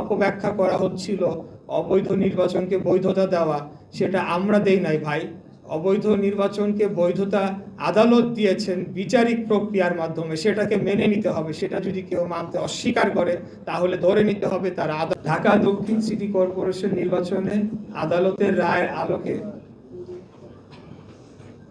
অপব্যাখ্যা করা হচ্ছিল অবৈধ নির্বাচনকে বৈধতা দেওয়া, সেটা আমরা দেই নাই ভাই। অবৈধ নির্বাচনকে বৈধতা আদালত দিয়েছেন বিচারিক প্রক্রিয়ার মাধ্যমে, সেটাকে মেনে নিতে হবে, সেটা যদি কেউ মানতে অস্বীকার করে, তাহলে ধরে নিতে হবে তার ঢাকা দক্ষিণ সিটি কর্পোরেশন নির্বাচনে আদালতের রায়ের আলোকে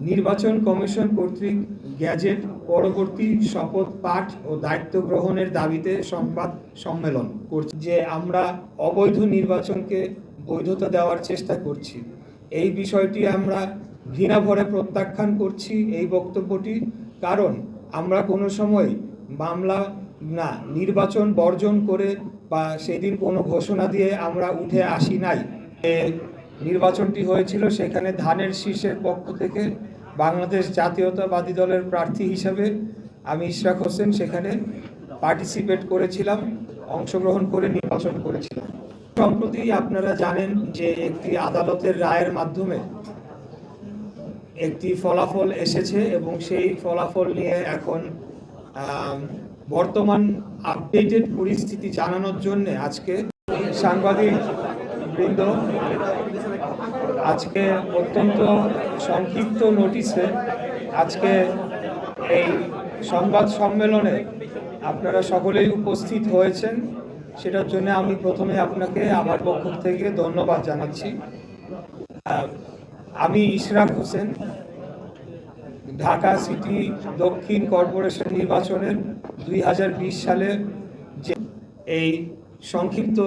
নির্বাচন কমিশন কর্তৃক গ্যাজেট পরবর্তী শপথ পাঠ ও দায়িত্ব গ্রহণের দাবিতে সংবাদ সম্মেলন করছি যে আমরা অবৈধ নির্বাচনকে বৈধতা দেওয়ার চেষ্টা করছি। এই বিষয়টি আমরা ঘৃণা ভরে প্রত্যাখ্যান করছি এই বক্তব্যটি কারণ আমরা কোনো সময় মামলা না, নির্বাচন বর্জন করে বা সেদিন কোনো ঘোষণা দিয়ে আমরা উঠে আসি নাই। নির্বাচনটি হয়েছিল সেখানে ধানের শীর্ষের পক্ষ থেকে বাংলাদেশ জাতীয়তাবাদী দলের প্রার্থী হিসাবে আমি ইশরাক হোসেন সেখানে পার্টিসিপেট করেছিলাম, অংশগ্রহণ করে নির্বাচন করেছিলাম। সম্প্রতি আপনারা জানেন যে একটি আদালতের রায়ের মাধ্যমে একটি ফলাফল এসেছে এবং সেই ফলাফল নিয়ে এখন বর্তমান আপডেটেড পরিস্থিতি জানানোর জন্য আজকে সাংবাদিক বৃন্দ আজকে অত্যন্ত সংক্ষিপ্ত নোটিশে আজকে এই সংবাদ সম্মেলনে আপনারা সকলেই উপস্থিত হয়েছেন। সেটার জন্য আমি প্রথমে আপনাকে, আমার পক্ষ থেকে ধন্যবাদ জানাচ্ছি। আমি ইশরাক হোসেন, ঢাকা সিটি দক্ষিণ কর্পোরেশন নির্বাচনের দুই হাজার বিশ সালে যে এই সংক্ষিপ্ত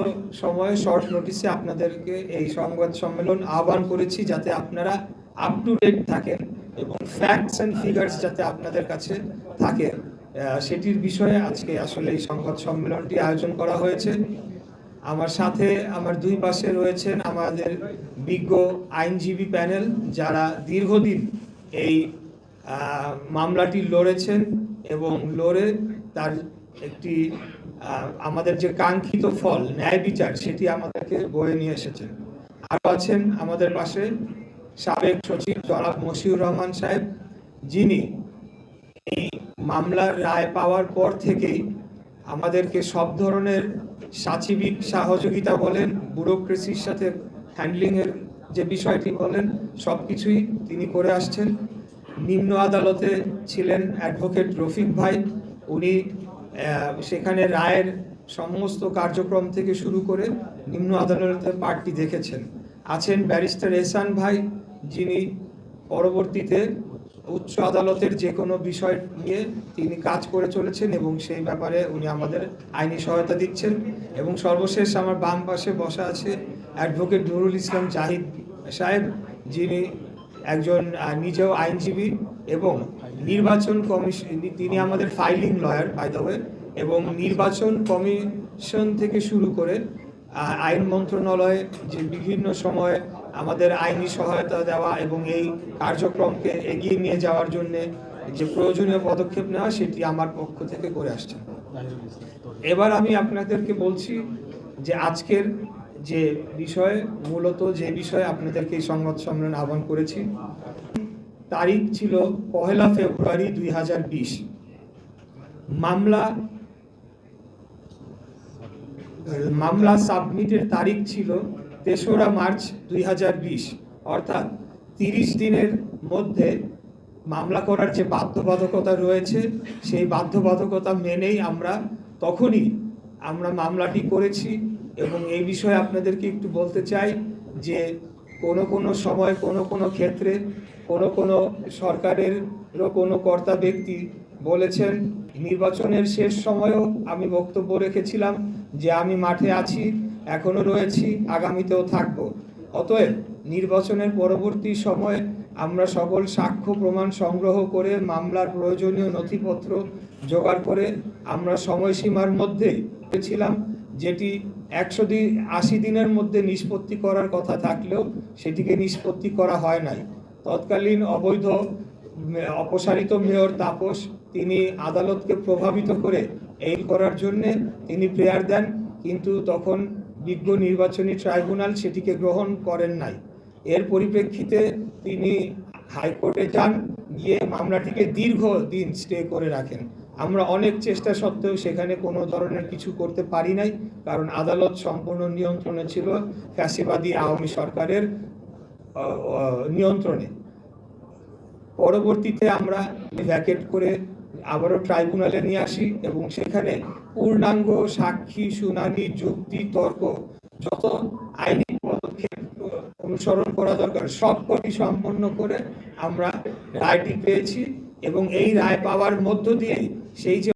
সময়ে শর্ট নোটিসে আপনাদেরকে এই সংবাদ সম্মেলন আহ্বান করেছি যাতে আপনারা আপ টু ডেট থাকেন এবং ফ্যাক্টস অ্যান্ড ফিগার্স যাতে আপনাদের কাছে থাকে। সেটির বিষয়ে আজকে আসলে এই সংবাদ সম্মেলনটি আয়োজন করা হয়েছে। আমার সাথে আমার দুই পাশে রয়েছেন আমাদের বিজ্ঞ আইনজীবী প্যানেল যারা দীর্ঘদিন এই মামলাটি লড়েছেন এবং লড়ে তার একটি আমাদের যে কাঙ্ক্ষিত ফল, ন্যায় বিচার, সেটি আমাদেরকে বয়ে নিয়ে এসেছেন আরও আছেন আমাদের পাশে সাবেক সচিব জনাব মশিউর রহমান সাহেব, যিনি এই মামলার রায় পাওয়ার পর থেকেই আমাদেরকে সব ধরনের সাচিবিক সহযোগিতা বলেন, ব্যুরোক্রেসির সাথে হ্যান্ডলিংয়ের যে বিষয়টি বলেন, সব কিছুই তিনি করে আসছেন। নিম্ন আদালতে ছিলেন অ্যাডভোকেট রফিক ভাই, উনি সেখানে রায়ের সমস্ত কার্যক্রম থেকে শুরু করে নিম্ন আদালতের পার্টি দেখেছেন। আছেন ব্যারিস্টার এহসান ভাই, যিনি পরবর্তীতে উচ্চ আদালতের যে কোনো বিষয় নিয়ে তিনি কাজ করে চলেছেন এবং সেই ব্যাপারে উনি আমাদের আইনি সহায়তা দিচ্ছেন। এবং সর্বশেষ আমার বাম পাশে বসা আছে অ্যাডভোকেট নুরুল ইসলাম জাহিদ সাহেব, যিনি একজন নিজেও আইনজীবী এবং নির্বাচন কমিশন তিনি আমাদের filing lawyer by the way এবং নির্বাচন কমিশন থেকে শুরু করে আইন মন্ত্রণালয়ে যে বিভিন্ন সময়ে আমাদের আইনি সহায়তা দেওয়া এবং এই কার্যক্রমকে এগিয়ে নিয়ে যাওয়ার জন্য যে প্রয়োজনীয় পদক্ষেপ নেওয়া সেটি আমার পক্ষ থেকে করে আসছে এবার আমি আপনাদেরকে বলছি যে আজকের যে বিষয়ে, মূলত যে বিষয়ে আপনাদেরকে এই সংবাদ সম্মেলন আহ্বান করেছি, তারিখ ছিল পহেলা ফেব্রুয়ারি দুই হাজার বিশ। মামলা মামলা সাবমিটের তারিখ ছিল তেসরা মার্চ দুই হাজার বিশ, অর্থাৎ তিরিশ দিনের মধ্যে মামলা করার যে বাধ্যবাধকতা রয়েছে, সেই বাধ্যবাধকতা মেনেই আমরা তখনই আমরা মামলাটি করেছি। এবং এই বিষয়ে আপনাদেরকে একটু বলতে চাই যে কোনো কোনো সময় কোনো কোনো ক্ষেত্রে কোনো কোনো সরকারের কোনো কর্তা ব্যক্তি বলেছেন, নির্বাচনের শেষ সময়েও আমি বক্তব্য রেখেছিলাম যে আমি মাঠে আছি, এখনও রয়েছি, আগামীতেও থাকব। অতএব নির্বাচনের পরবর্তী সময়ে আমরা সকল সাক্ষ্য প্রমাণ সংগ্রহ করে মামলার প্রয়োজনীয় নথিপত্র জোগাড় করে আমরা সময়সীমার মধ্যে ছিলাম, যেটি একশো দিন আশি দিনের মধ্যে নিষ্পত্তি করার কথা থাকলেও সেটিকে নিষ্পত্তি করা হয় নাই। তৎকালীন অবৈধ, অপসারিত মেয়র তাপস, তিনি আদালতকে প্রভাবিত করে এই করার জন্য তিনি প্রেয়ার দেন, কিন্তু তখন বিজ্ঞ নির্বাচনী ট্রাইব্যুনাল সেটিকে গ্রহণ করেন নাই। এর পরিপ্রেক্ষিতে তিনি হাইকোর্টে যান, গিয়ে মামলাটিকে দীর্ঘ দিন স্টে করে রাখেন। আমরা অনেক চেষ্টা সত্ত্বেও সেখানে কোনো ধরনের কিছু করতে পারি নাই, কারণ আদালত সম্পূর্ণ নিয়ন্ত্রণে ছিল ফ্যাসিবাদী আওয়ামী সরকারের নিয়ন্ত্রণে। পরবর্তীতে আমরা ভ্যাকেট করে আবারও ট্রাইব্যুনালে নিয়ে আসি এবং সেখানে পূর্ণাঙ্গ সাক্ষী, শুনানি, যুক্তি, তর্ক, যত আইনি পদক্ষেপ অনুসরণ করা দরকার, সব কটি সম্পন্ন করে আমরা রায়টি পেয়েছি এবং এই রায় পাওয়ার মধ্য দিয়ে সেই যে